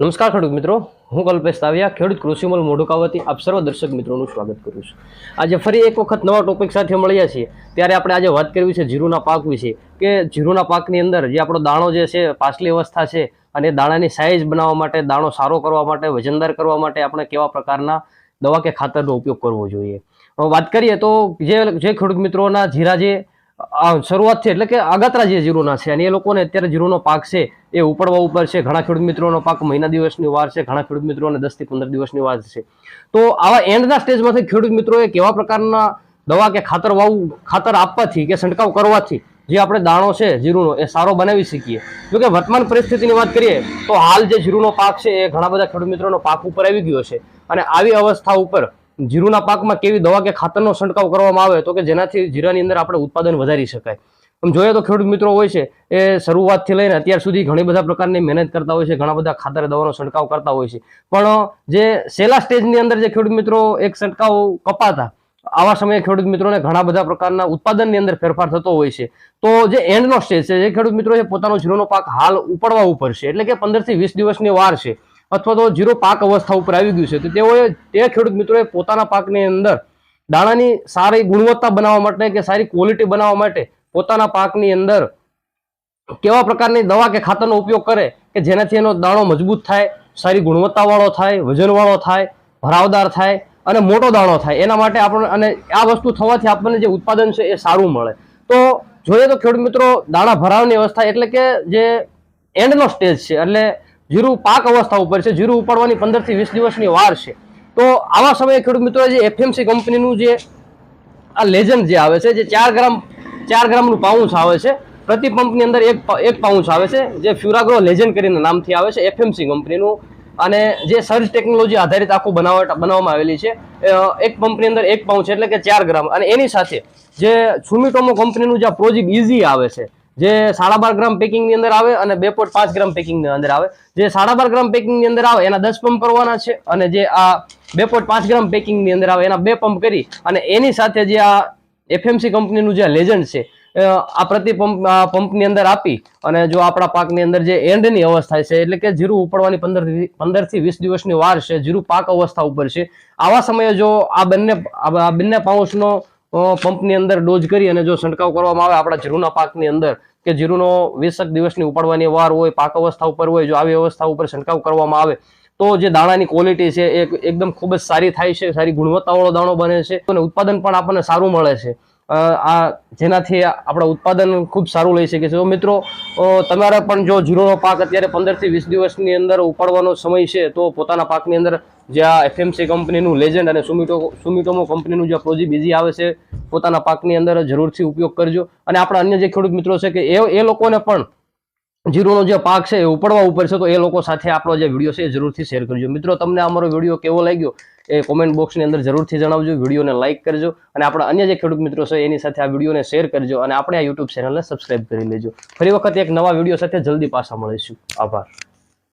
નમસ્કાર ખેડૂત મિત્રો, હું કલ્પેશ તાવિયા, ખેડૂત કૃષિમલ મોઢુકાવતી આપ સર્વ દર્શક મિત્રોનું સ્વાગત કરું છું. આજે ફરી એક વખત નવા ટોપિક સાથે મળ્યા છીએ. ત્યારે આપણે આજે વાત કરવી છે જીરુના પાક વિશે, કે જીરુના પાકની અંદર જે આપણો દાણો જે છે, પાછલી અવસ્થા છે, અને દાણાની સાઇઝ બનાવવા માટે, દાણો સારો કરવા માટે, વજનદાર કરવા માટે આપણે કેવા પ્રકારના દવા કે ખાતરનો ઉપયોગ કરવો જોઈએ. વાત કરીએ તો જે જે ખેડૂત મિત્રોના જીરા જે શરૂઆતથી એટલે કે આગતરા જે જીરુના છે અને એ લોકોને અત્યારે જીરુનો પાક છે એ ઉપડવા ઉપર છે. ઘણા ખેડૂત મિત્રોનો પાક મહિના દિવસની વાર છે, ઘણા ખેડૂત મિત્રોને દસથી પંદર દિવસની વાર છે. તો આવા એન્ડના સ્ટેજમાંથી ખેડૂત મિત્રોએ કેવા પ્રકારના દવા કે ખાતર વાવું, ખાતર આપવાથી કે છંટકાવ કરવાથી જે આપણે દાણો છે, જીરુનો, એ સારો બનાવી શકીએ? જો કે વર્તમાન પરિસ્થિતિની વાત કરીએ તો હાલ જે જીરુનો પાક છે એ ઘણા બધા ખેડૂત મિત્રોનો પાક ઉપર આવી ગયો છે અને આવી અવસ્થા ઉપર જીરુના પાકમાં કેવી દવા કે ખાતરનો છંટકાવ કરવામાં આવે તો કે જેનાથી જીરાની અંદર આપણે ઉત્પાદન વધારી શકાય. આમ જોઈએ તો ખેડૂત મિત્રો હોય છે, એ શરૂઆતથી લઈને અત્યાર સુધી ઘણી બધા પ્રકારની મહેનત કરતા હોય છે, ઘણા બધા ખાતર દવાનો છંટકાવ કરતા હોય છે. પણ જે છેલ્લા સ્ટેજની અંદર જે ખેડૂત મિત્રો એક છંટકાવ કપાતા, આવા સમયે ખેડૂત મિત્રોને ઘણા બધા પ્રકારના ઉત્પાદનની અંદર ફેરફાર થતો હોય છે. તો જે એન્ડનો સ્ટેજ છે, જે ખેડૂત મિત્રો છે, પોતાનો જીરોનો પાક હાલ ઉપડવા ઉપર છે. એટલે કે પંદરથી વીસ દિવસની વાર છે. અથવા તો જીરો પાક અવસ્થા ઉપર આવી ગયું છે, તો તેઓએ તે ખેડૂત મિત્રોએ પોતાના પાકની અંદર દાણાની સારી ગુણવત્તા બનાવવા માટે કે સારી ક્વોલિટી બનાવવા માટે પોતાના પાકની અંદર કેવા પ્રકારની દવા કે ખાતરનો ઉપયોગ કરે કે જેનાથી એનો દાણો મજબૂત થાય, સારી ગુણવત્તાવાળો થાય, વજનવાળો થાય, ભરાવદાર થાય અને મોટો દાણો થાય. એના માટે આપણને અને આ વસ્તુ થવાથી આપણને જે ઉત્પાદન છે એ સારું મળે. તો જોઈએ તો ખેડૂત મિત્રો, દાણા ભરાવની અવસ્થા એટલે કે જે એન્ડનો સ્ટેજ છે. એટલે જીરું પાક અવસ્થા ઉપર છે. જીરું ઉપાડવાની પંદરથી વીસ દિવસની વાર છે. તો આવા સમયે ખેડૂત મિત્રો જે એફએમસી કંપનીનું જે આ લેજન્ડ જે આવે છે, જે ચાર ગ્રામ, ચાર ગ્રામનું પાઉન્સ આવે છે, પ્રતિ પંપની અંદર એક એક પાઉન્સ આવે છે, જે ફ્યુરાગ્રો લેજન્ડ કરીને નામથી આવે છે એફએમસી કંપનીનું. અને જે સર્જ ટેકનોલોજી આધારિત આખું બનાવટ, બનાવવામાં આવેલી છે. એક પંપની અંદર એક પાઉચ એટલે કે ચાર ગ્રામ. અને એની સાથે જે સુમિટોમો કંપનીનું જે પ્રોજેક્ટ ઇઝી આવે છે જે સાડા બાર ગ્રામ પેકિંગની અંદર આવે અને બે પોઈન્ટ પાંચ ગ્રામ પેકિંગની અંદર આવે. જે સાડા બાર ગ્રામ પેકિંગની અંદર આવે એના દસ પંપ કરવાના છે અને જે આ બે પોઈન્ટ પાંચ ગ્રામ પેકિંગની અંદર આવે એના બે પંપ કરી અને એની સાથે જે આ એફએમસી કંપનીનું જે લેજન્ડ છે આ પ્રતિ પંપ પંપની અંદર આપી અને જો આપણા પાકની અંદર જે એન્ડની અવસ્થા છે એટલે કે જીરું ઉપડવાની પંદર પંદરથી વીસ દિવસની વાર છે જીરું પાક અવસ્થા ઉપર છે. આવા સમયે જો આ બંને આ બંને પાઉચનો અ, પંપની અંદર ડોઝ કરી અને જો છંટકાવ કરવામાં આવે આપણા જીરુના પાકની અંદર, કે જીરુનો વીસક દિવસની ઉપાડવાની વાર હોય, પાક અવસ્થા ઉપર હોય, જો આવી અવસ્થા ઉપર છંટકાવ કરવામાં આવે, તો જે દાણાની ક્વોલિટી છે એ એકદમ ખૂબ જ સારી થાય છે, સારી ગુણવત્તાવાળો દાણો બને છે અને ઉત્પાદન પણ આપણને સારું મળે છે. આ જેનાથી આપણા ઉત્પાદન ખૂબ સારું લઈ શકીએ છીએ મિત્રો તમારા પણ જો જીરોનો પાક અત્યારે પંદરથી વીસ દિવસની અંદર ઉપાડવાનો સમય છે, તો પોતાના પાકની અંદર જે આ એફએમસી કંપનીનું લેજન્ડ અને સુમિટો, સુમિટોમો કંપનીનું જે પ્રોજી બીજી આવે છે, પોતાના પાકની અંદર જરૂરથી ઉપયોગ કરજો. અને આપણા અન્ય જે ખેડૂત મિત્રો છે કે એ એ લોકોને પણ જીરુનો જે પાક છે એ ઉપડવા ઉપર છે, તો એ લોકો સાથે આપણો જે વીડિયો છે એ જરૂરથી શેર કરજો. મિત્રો, તમને અમારો વીડિયો કેવો લાગ્યો એ કોમેન્ટ બોક્સની અંદર જરૂરથી જણાવજો. વિડીયોને લાઇક કરજો અને આપણા અન્ય જે ખેડૂત મિત્રો છે, એની સાથે આ વિડીયોને શેર કરજો અને આપણે આ યુટ્યુબ ચેનલને સબસ્ક્રાઈબ કરી લેજો. ફરી વખત એક નવા વીડિયો સાથે જલ્દી પાછા મળીશું. આભાર.